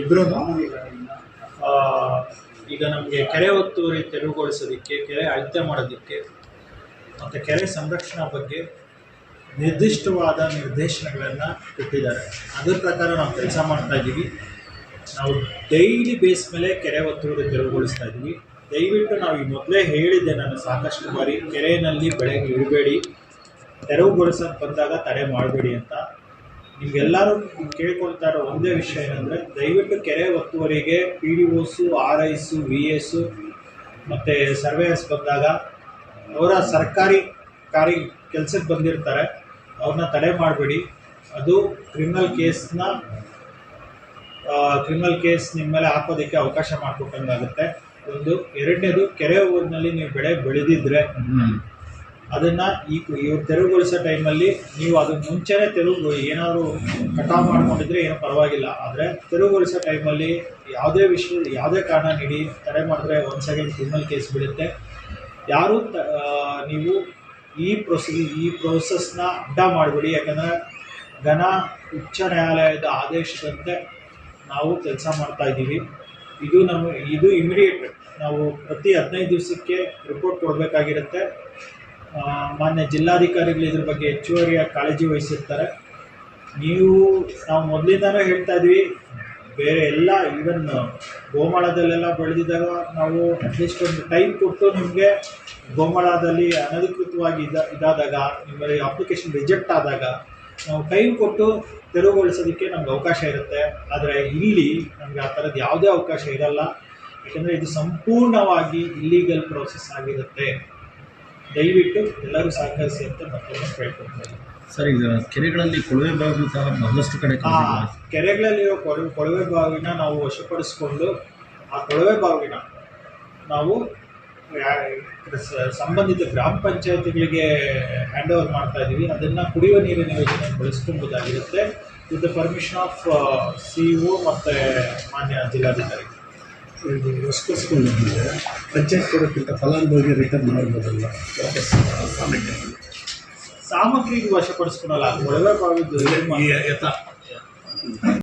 ಇಬ್ಬರು ಈಗ ನಮಗೆ ಕೆರೆ ಒತ್ತುವರಿ ತೆರವುಗೊಳಿಸೋದಕ್ಕೆ, ಕೆರೆ ಅಳತೆ ಮಾಡೋದಕ್ಕೆ ಮತ್ತು ಕೆರೆ ಸಂರಕ್ಷಣಾ ಬಗ್ಗೆ ನಿರ್ದಿಷ್ಟವಾದ ನಿರ್ದೇಶನಗಳನ್ನು ಕೊಟ್ಟಿದ್ದಾರೆ. ಅದ್ರ ಪ್ರಕಾರ ನಾವು ಕೆಲಸ ಮಾಡ್ತಾ ಇದ್ದೀವಿ. ನಾವು ಡೈಲಿ ಬೇಸ್ ಮೇಲೆ ಕೆರೆ ಒತ್ತುವರಿ ತೆರವುಗೊಳಿಸ್ತಾ ಇದ್ದೀವಿ. ದಯವಿಟ್ಟು ನಾವು ಈ ಮೊದಲೇ ಹೇಳಿದ್ದೆ ನಾನು ಸಾಕಷ್ಟು ಬಾರಿ ಕೆರೆಯಲ್ಲಿ ಬೆಳೆಗೆ ಇಡಬೇಡಿ ತೆರವುಗೊಳಿಸೋಕೆ ಬಂದಾಗ ತಡೆ ಮಾಡಬೇಡಿ ಅಂತ. ನಿಮ್ಗೆಲ್ಲರೂ ಕೇಳ್ಕೊಳ್ತಾ ಇರೋ ಒಂದೇ ವಿಷಯ ಏನಂದರೆ, ದಯವಿಟ್ಟು ಕೆರೆ ಒತ್ತುವರಿಗೆ P D O's R I's V A's ಮತ್ತು ಸರ್ವೇಯರ್ಸ್ ಬಂದಾಗ ಅವರ ಸರ್ಕಾರಿ ಕಾರ್ಯ ಕೆಲಸಕ್ಕೆ ಬಂದಿರ್ತಾರೆ, ಅವ್ರನ್ನ ತಡೆ ಮಾಡಬೇಡಿ. ಅದು ಕ್ರಿಮಿನಲ್ ಕೇಸ್ನ ಕ್ರಿಮಿನಲ್ ಕೇಸ್ ನಿಮ್ಮ ಮೇಲೆ ಹಾಕೋದಕ್ಕೆ ಅವಕಾಶ ಮಾಡಿಕೊಟ್ಟಂಗಾಗುತ್ತೆ. ಒಂದು, ಎರಡನೇದು, ಕೆರೆ ಊರಿನಲ್ಲಿ ನೀವು ಬೆಳೆ ಬೆಳೆದಿದ್ರೆ ಅದನ್ನ ಈ ಇವ್ರು ತೆರವುಗೊಳಿಸೋ ಟೈಮಲ್ಲಿ ನೀವು ಅದನ್ನು ಮುಂಚೆನೇ ತೆರವು ಏನಾದರೂ ಕಟಾವು ಮಾಡ್ಕೊಂಡಿದ್ರೆ ಏನೂ ಪರವಾಗಿಲ್ಲ. ಆದರೆ ತೆರವುಗೊಳಿಸೋ ಟೈಮಲ್ಲಿ ಯಾವುದೇ ವಿಷಯ, ಯಾವುದೇ ಕಾರಣ ನೀಡಿ ತಡೆ ಮಾಡಿದ್ರೆ ಒಂದು ಸೆಕೆಂಡ್ ಕ್ರಿಮಿನಲ್ ಕೇಸ್ ಬಿಡುತ್ತೆ ಯಾರು ತ- ನೀವು ಈ ಪ್ರೊಸಿ, ಈ ಪ್ರೋಸೆಸ್ನ ಅಡ್ಡ ಮಾಡಬೇಡಿ. ಯಾಕಂದರೆ ಘನ ಉಚ್ಚ ನ್ಯಾಯಾಲಯದ ಆದೇಶದಂತೆ ನಾವು ಕೆಲಸ ಮಾಡ್ತಾ ಇದ್ದೀವಿ. ಇದು ನಮ್ಮ, ಇದು ಇಮಿಡಿಯೇಟ್ ನಾವು ಪ್ರತಿ ಹದಿನೈದು ದಿವಸಕ್ಕೆ ರಿಪೋರ್ಟ್ ಕೊಡಬೇಕಾಗಿರುತ್ತೆ. ಮಾನ್ಯ ಜಿಲ್ಲಾಧಿಕಾರಿಗಳು ಇದ್ರ ಬಗ್ಗೆ ಹೆಚ್ಚುವರಿಯಾಗಿ ಕಾಳಜಿ ವಹಿಸಿರ್ತಾರೆ. ನೀವು ನಾವು ಮೊದಲಿಂದಾನೂ ಹೇಳ್ತಾ ಇದ್ವಿ, ಬೇರೆ ಎಲ್ಲ ಈವನ್ ಗೋಮಾಳದಲ್ಲೆಲ್ಲ ಬೆಳೆದಿದ್ದಾಗ ನಾವು ಅಟ್ಲೀಸ್ಟ್ ಒಂದು ಟೈಮ್ ಕೊಟ್ಟು ನಿಮಗೆ ಗೋಮಾಳದಲ್ಲಿ ಅನಧಿಕೃತವಾಗಿ ಇದ, ಇದಾದಾಗ, ನಿಮ್ಮಲ್ಲಿ ಅಪ್ಲಿಕೇಶನ್ ರಿಜೆಕ್ಟ್ ಆದಾಗ ನಾವು ಟೈಮ್ ಕೊಟ್ಟು ತೆರವುಗೊಳಿಸೋದಕ್ಕೆ ನಮ್ಗೆ ಅವಕಾಶ ಇರುತ್ತೆ. ಆದರೆ ಇಲ್ಲಿ ನಮಗೆ ಆ ಥರದ್ದು ಯಾವುದೇ ಅವಕಾಶ ಇರಲ್ಲ. ಯಾಕಂದರೆ ಇದು ಸಂಪೂರ್ಣವಾಗಿ ಇಲ್ಲೀಗಲ್ ಪ್ರೋಸೆಸ್ ಆಗಿರುತ್ತೆ. ದಯವಿಟ್ಟು ಎಲ್ಲರೂ ಸಹಕರಿಸಿ ಅಂತ ಮತ್ತೊಮ್ಮೆ ಕೇಳ್ಕೊಳ್ತೀನಿ ಸರ್ ಈಗ ಕೆರೆಗಳಲ್ಲಿ ಕೊಳವೆ ಬಾವಿಗಳು ಸಹ ಬಹಳಷ್ಟು ಕಡೆ ಆ ಕೆರೆಗಳಲ್ಲಿರೋ ಕೊಳವೆ ಕೊಳವೆ ಬಾವಿನ ನಾವು ವಶಪಡಿಸಿಕೊಂಡು ಆ ಕೊಳವೆ ಬಾವಿನ ನಾವು ಸಂಬಂಧಿತ ಗ್ರಾಮ ಪಂಚಾಯತಿಗಳಿಗೆ ಹ್ಯಾಂಡ್ ಓವರ್ ಮಾಡ್ತಾ ಇದ್ದೀವಿ ಅದನ್ನು ಕುಡಿಯುವ ನೀರಿನ ಯೋಜನೆ ಬಳಸ್ಕೊಬೋದಾಗಿರುತ್ತೆ. With the permission of C O ಮತ್ತು ಮಾನ್ಯ ಜಿಲ್ಲಾಧಿಕಾರಿ. ಇದು ವಶಪಡಿಸ್ಕೊಂಡಿದ್ಮೇಲೆ ಪಂಚಾಯತ್ ಕೊಡೋಕ್ಕಿಂತ ಫಲಾನುಭವಿಗೆ ರಿಟರ್ನ್ ಮಾಡ್ಬೋದಲ್ಲ? ವಾಪಸ್ ಸಾಲಕ್ಕೆ ಸಾಮಗ್ರಿಗೆ ವಶಪಡಿಸ್ಕೊಳಲ್ಲ ಒಳಗೆ ಬಾವಿದ್ದು ಯಥ.